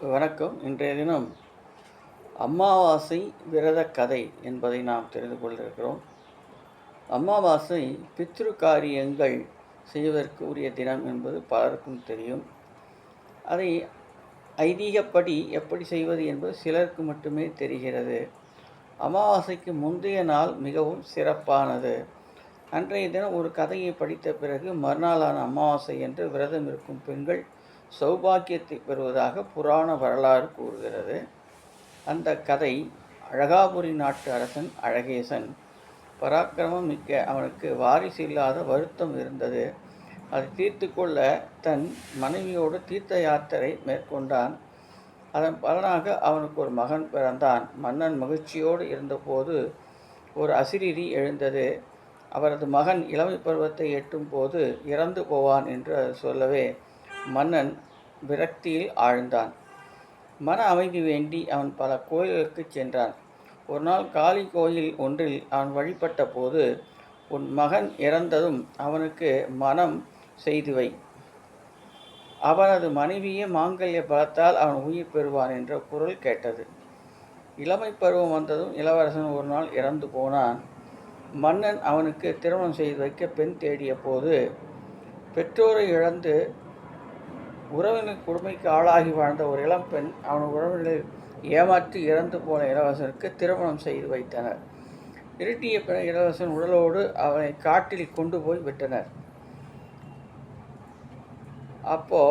வணக்கம். இன்றைய தினம் அமாவாசை விரத கதை என்பதை நாம் தெரிந்து கொண்டிருக்கிறோம். அமாவாசை பித்ரு காரியங்கள் செய்வதற்கு உரிய தினம் என்பது பலருக்கும் தெரியும். அதை ஐதீகப்படி எப்படி செய்வது என்பது சிலருக்கு மட்டுமே தெரிகிறது. அமாவாசைக்கு முந்தைய நாள் மிகவும் சிறப்பானது. அன்றைய தினம் ஒரு கதையை படித்த பிறகு மறுநாளான அமாவாசை என்று விரதம் இருக்கும் பெண்கள் சௌபாக்கியத்தை பெறுவதாக புராண வரலாறு கூறுகிறது. அந்த கதை அழகாபுரி நாட்டு அரசன் அழகேசன் பராக்கிரமம் மிக்க அவனுக்கு வாரிசு இல்லாத வருத்தம் இருந்தது. அதை தீர்த்து கொள்ள தன் மனைவியோடு தீர்த்த யாத்திரை மேற்கொண்டான். அதன் பலனாக அவனுக்கு ஒரு மகன் பிறந்தான். மன்னன் மகிழ்ச்சியோடு இருந்தபோது ஒரு அசிரிரி எழுந்தது. அவரது மகன் இளமை பருவத்தை எட்டும் போது இறந்து போவான் என்று சொல்லவே மன்னன் விரக்தியில் ஆழ்ந்தான். மன அமைதி வேண்டி அவன் பல கோயில்களுக்கு சென்றான். ஒரு நாள் காளி கோயில் ஒன்றில் அவன் வழிபட்ட போது உன் மகன் இறந்ததும் அவனுக்கு மனம் செய்துவை. அவனது மனைவியே மாங்கல்ய பலத்தால் அவன் உயிர் பெறுவான் என்ற குரல் கேட்டது. இளமை பருவம் வந்ததும் இளவரசன் ஒரு நாள் இறந்து போனான். மன்னன் அவனுக்கு திருமணம் செய்து வைக்க பெண் தேடிய போது பெற்றோரை இழந்து உறவினர் கொடுமைக்கு ஆளாகி வாழ்ந்த ஒரு இளம்பெண் அவன் உறவினர்கள் ஏமாற்றி இறந்து போன இளவரசனுக்கு திருமணம் செய்து வைத்தனர். இருட்டிய பிற இளவரசன் உடலோடு அவனை காட்டில் கொண்டு போய் விட்டனர். அப்போ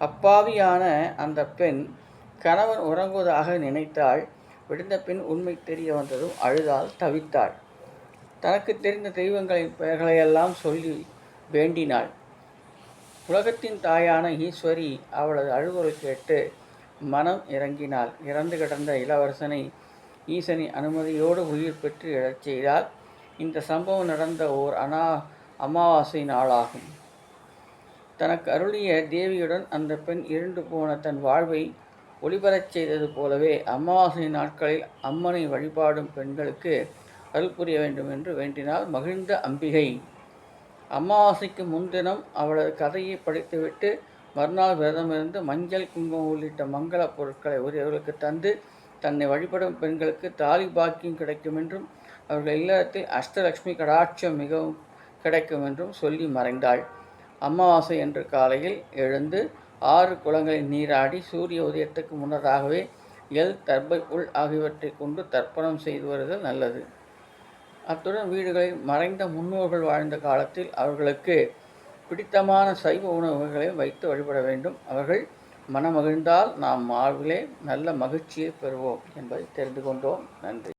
அப்பாவியான அந்த பெண் கணவன் உறங்குவதாக நினைத்தாள். விடுந்த பின் உண்மை தெரிய வந்ததும் அழுதால் தவித்தாள். தனக்கு தெரிந்த தெய்வங்களின் பெயர்களையெல்லாம் சொல்லி வேண்டினாள். உலகத்தின் தாயான ஈஸ்வரி அவளது அழுகுரல் கேட்டு மனம் இறங்கினாள். இறந்து கிடந்த இளவரசனை ஈசனி அனுமதியோடு உயிர் பெற்று எழச் செய்தால் இந்த சம்பவம் நடந்த ஓர் அனா அமாவாசை நாளாகும். தனக்கு அருளிய தேவியுடன் அந்த பெண் இருண்டு போன தன் வாழ்வை ஒளிபரச் செய்தது போலவே அமாவாசை நாட்களில் அம்மனை வழிபாடும் பெண்களுக்கு அருள் புரிய வேண்டும் என்று வேண்டினால் மகிழ்ந்த அம்பிகை. அமாவாசைக்கு முன்தினம் அவளது கதையை படித்துவிட்டு மறுநாள் விரதமிருந்து மஞ்சள் குங்குமம் உள்ளிட்ட மங்கள பொருட்களை உரியவர்களுக்கு தந்து தன்னை வழிபடும் பெண்களுக்கு தாலி பாக்கியம் கிடைக்கும் என்றும் அவர்கள் இல்லத்தில் அஷ்டலட்சுமி கடாட்சம் மிகவும் கிடைக்கும் என்றும் சொல்லி மறைந்தாள். அமாவாசை என்று காலையில் எழுந்து ஆறு குளங்களில் நீராடி சூரிய உதயத்துக்கு முன்னதாகவே எல் தர்பை புல் ஆகியவற்றை கொண்டு தர்ப்பணம் செய்து வருதல் நல்லது. அத்துடன் வீடுகளில் மறைந்த முன்னோர்கள் வாழ்ந்த காலத்தில் அவர்களுக்கு பிடித்தமான சைவ உணவுகளை வைத்து வழிபட வேண்டும். அவர்கள் மனமகிழ்ந்தால் நாம் வாழ்விலே நல்ல மகிழ்ச்சியை பெறுவோம் என்பதை தெரிந்து கொண்டோம். நன்றி.